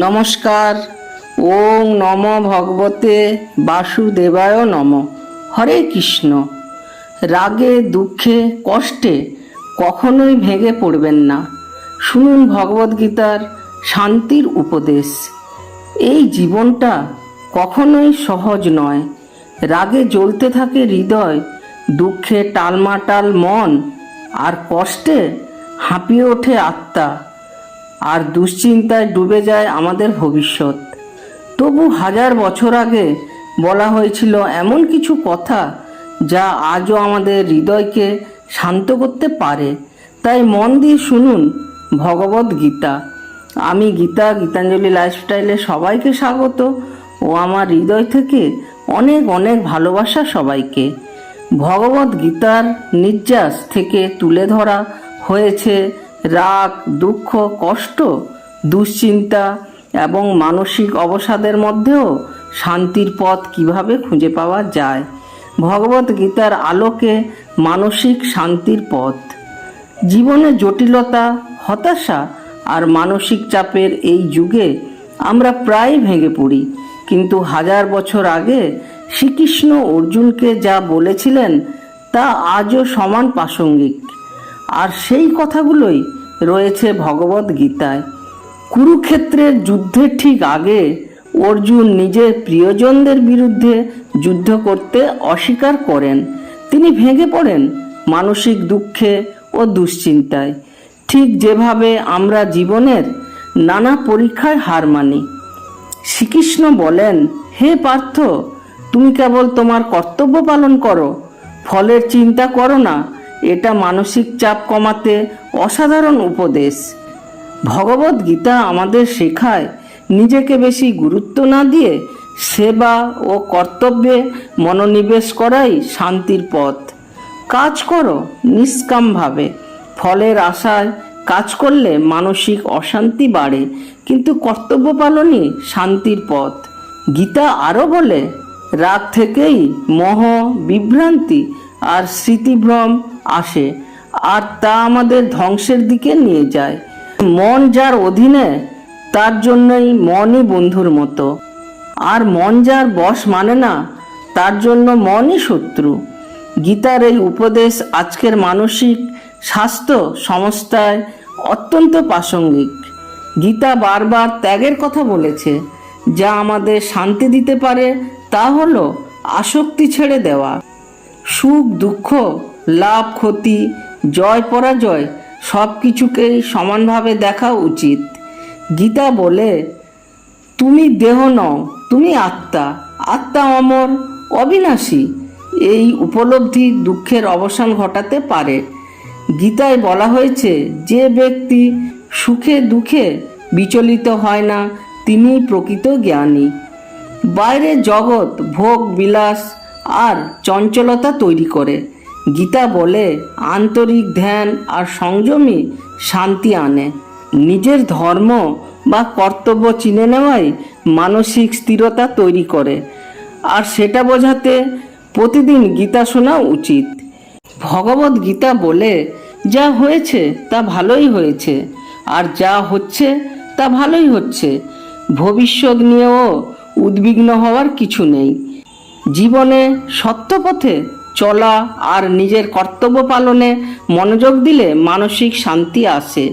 নমস্কার। ওং নম ভগবতে বাসুদেবায় নম। হরে কৃষ্ণ। রাগে, দুঃখে, কষ্টে কখনোই ভেঙে পড়বেন না। শুনুন ভগবদ্গীতার শান্তির উপদেশ। এই জীবনটা কখনোই সহজ নয়। রাগে জ্বলতে থাকে হৃদয়, দুঃখে টালমাটাল মন, আর কষ্টে হাঁপিয়ে ওঠে আত্মা। আর দুশ্চিন্তায় ডুবে যায় আমাদের ভবিষ্যৎ। তবু হাজার বছর আগে বলা হয়েছিল এমন কিছু কথা যা আজও আমাদের হৃদয়কে শান্ত করতে পারে। তাই মন দিয়ে শুনুন ভগবত গীতা। আমি গীতা, গীতাঞ্জলি লাইফস্টাইলে সবাইকে স্বাগত ও আমার হৃদয় থেকে অনেক অনেক ভালোবাসা সবাইকে। ভগবত গীতার নির্যাস থেকে তুলে ধরা হয়েছে রাগ, দুঃখ, কষ্ট, দুশ্চিন্তা এবং মানসিক অবসাদের মধ্যেও শান্তির পথ কীভাবে খুঁজে পাওয়া যায়? ভগবত গীতার আলোকে মানসিক শান্তির পথ। জীবনে জটিলতা, হতাশা আর মানসিক চাপের এই যুগে আমরা প্রায় ভেঙে পড়ি। কিন্তু হাজার বছর আগে শ্রীকৃষ্ণ অর্জুনকে যা বলেছিলেন তা আজও সমান প্রাসঙ্গিক। আর সেই কথাগুলোই রয়েছে ভগবত গীতায়। কুরুক্ষেত্রের যুদ্ধের ঠিক আগে অর্জুন নিজের প্রিয়জনদের বিরুদ্ধে যুদ্ধ করতে অস্বীকার করেন। তিনি ভেঙে পড়েন মানসিক দুঃখে ও দুশ্চিন্তায়। ঠিক যেভাবে আমরা জীবনের নানা পরীক্ষায় হার মানি। শ্রীকৃষ্ণ বলেন, হে পার্থ, তুমি কেবল তোমার কর্তব্য পালন করো, ফলের চিন্তা করো না এটা মানসিক চাপ কমাতে অসাধারণ উপদেশ। ভগবত গীতা আমাদের শেখায়, নিজেকে বেশি গুরুত্ব না দিয়ে সেবা ও কর্তব্যে মনোনিবেশ করাই শান্তির পথ। কাজ করো নিষ্কামভাবে, ফলের আশায় কাজ করলে মানসিক অশান্তি বাড়ে, কিন্তু কর্তব্য পালনই শান্তির পথ। গীতা আরও বলে রাগ থেকেই মোহ, বিভ্রান্তি আর স্মৃতিভ্রম আসে, আর তা আমাদের ধ্বংসের দিকে নিয়ে যায়। মন যার অধীনে, তার জন্যই মনই বন্ধুর মতো। আর মন যার বশ মানে না, তার জন্য মনই শত্রু। গীতার এই উপদেশ আজকের মানসিক স্বাস্থ্য সংস্থায় অত্যন্ত প্রাসঙ্গিক। গীতা বারবার ত্যাগের কথা বলেছে, যা আমাদের শান্তি দিতে পারে, তা হলো আসক্তি ছেড়ে দেওয়া। সুখ, দুঃখ লাভ, ক্ষতি, জয়, পরাজয় সব কিছুকেই সমানভাবে দেখা উচিত। গীতা বলে, তুমি দেহ নও, তুমি আত্মা। আত্মা অমর, অবিনাশী। এই উপলব্ধি দুঃখের অবসান ঘটাতে পারে। গীতায় বলা হয়েছে, যে ব্যক্তি সুখে, দুঃখে বিচলিত হয় না তিনি প্রকৃত জ্ঞানী। বাইরে জগৎ ভোগ, বিলাস আর চঞ্চলতা তৈরি করে। গীতা বলে, আন্তরিক ধ্যান আর সংযমই শান্তি আনে। নিজের ধর্ম বা কর্তব্য চিনে নেওয়াই মানসিক স্থিরতা তৈরি করে। আর সেটা বোঝাতে প্রতিদিন গীতা শোনা উচিত। ভগবত গীতা বলে, যা হয়েছে তা ভালোই হয়েছে, আর যা হচ্ছে তা ভালোই হচ্ছে। ভবিষ্যৎ নিয়েও উদ্বিগ্ন হওয়ার কিছু নেই। জীবনে সত্য পথে চলা আর নিজের কর্তব্য পালনে মনোযোগ দিলে মানসিক শান্তি আসে।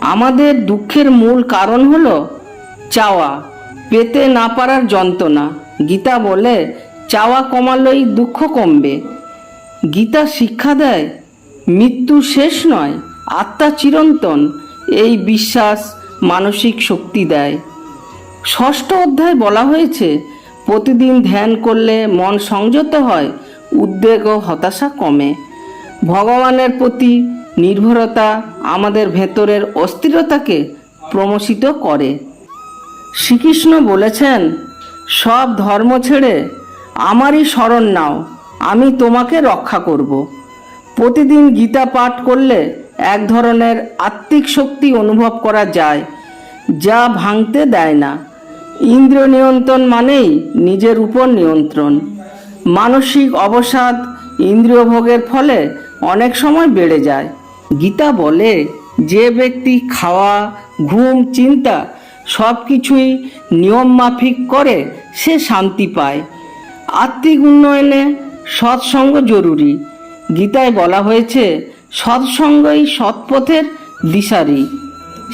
আমাদের দুঃখের মূল কারণ হলো চাওয়া, পেতে না পারার যন্ত্রণা। গীতা বলে, চাওয়া কমালেই দুঃখ কমবে। গীতা শিক্ষা দেয়, মৃত্যু শেষ নয়, আত্মা চিরন্তন, এই বিশ্বাস মানসিক শক্তি দেয়। ষষ্ঠ অধ্যায় বলা হয়েছে, প্রতিদিন ধ্যান করলে মন সংযত হয় উদ্বেগ ও হতাশা কমে। ভগবানের প্রতি নির্ভরতা আমাদের ভেতরের অস্থিরতাকে প্রমোশিত করে। শ্রীকৃষ্ণ বলেছেন, সব ধর্ম ছেড়ে আমারই শরণ নাও, আমি তোমাকে রক্ষা করব। প্রতিদিন গীতা পাঠ করলে এক ধরনের আত্মিক শক্তি অনুভব করা যায়, যা ভাঙতে দেয় না। ইন্দ্রিয় নিয়ন্ত্রণ মানেই নিজের উপর নিয়ন্ত্রণ। মানসিক অবসাদ ইন্দ্রিয় ভোগের ফলে অনেক সময় বেড়ে যায়। গীতা বলে, যে ব্যক্তি খাওয়া, ঘুম, চিন্তা সব কিছুই নিয়ম মাফিক করে, সে শান্তি পায়। আত্মিক উন্নয়নে সৎসঙ্গ জরুরি। গীতায় বলা হয়েছে, সৎসঙ্গই সৎপথের দিশারি।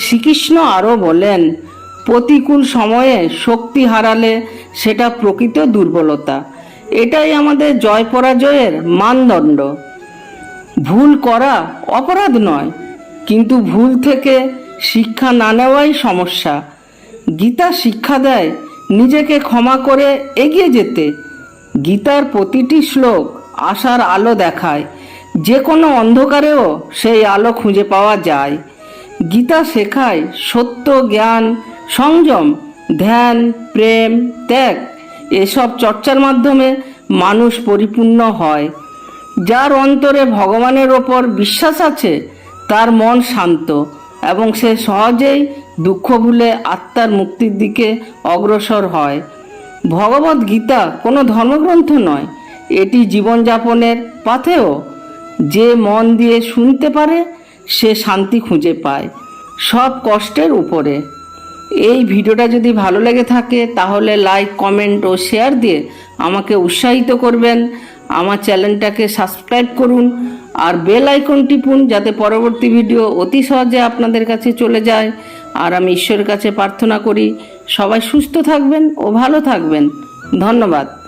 শ্রীকৃষ্ণ আরও বলেন, প্রতিকূল সময়ে শক্তি হারালে সেটা প্রকৃত দুর্বলতা। এটাই আমাদের জয় পরাজয়ের মানদণ্ড। ভুল করা অপরাধ নয়, কিন্তু ভুল থেকে শিক্ষা না নেওয়াই সমস্যা। গীতা শিক্ষা দেয়, নিজেকে ক্ষমা করে এগিয়ে যেতে। গীতার প্রতিটি শ্লোক আশার আলো দেখায় যে কোনো অন্ধকারেও সেই আলো খুঁজে পাওয়া যায়। গীতা শেখায় সত্য, জ্ঞান, সংযম, ধ্যান, প্রেম, ত্যাগ। এসব চর্চার মাধ্যমে মানুষ পরিপূর্ণ হয়। যার অন্তরে ভগবানের ওপর বিশ্বাস আছে, তার মন শান্ত এবং সে সহজেই দুঃখ ভুলে আত্মার মুক্তির দিকে অগ্রসর হয়। ভগবত গীতা কোনো ধর্মগ্রন্থ নয়, এটি জীবনযাপনের পাথেও যে মন দিয়ে শুনতে পারে, সে শান্তি খুঁজে পায়, সব কষ্টের উপরে। এই ভিডিওটা যদি ভালো লেগে থাকে, তাহলে লাইক কমেন্ট ও শেয়ার দিয়ে আমাকে উৎসাহিত করবেন। আমার চ্যানেলটাকে সাবস্ক্রাইব করুন আর বেল আইকন টিপুন যাতে পরবর্তী ভিডিও অতি সহজে আপনাদের কাছে চলে যায়। আর আমি ঈশ্বরের কাছে প্রার্থনা করি, সবাই সুস্থ থাকবেন ও ভালো থাকবেন। ধন্যবাদ।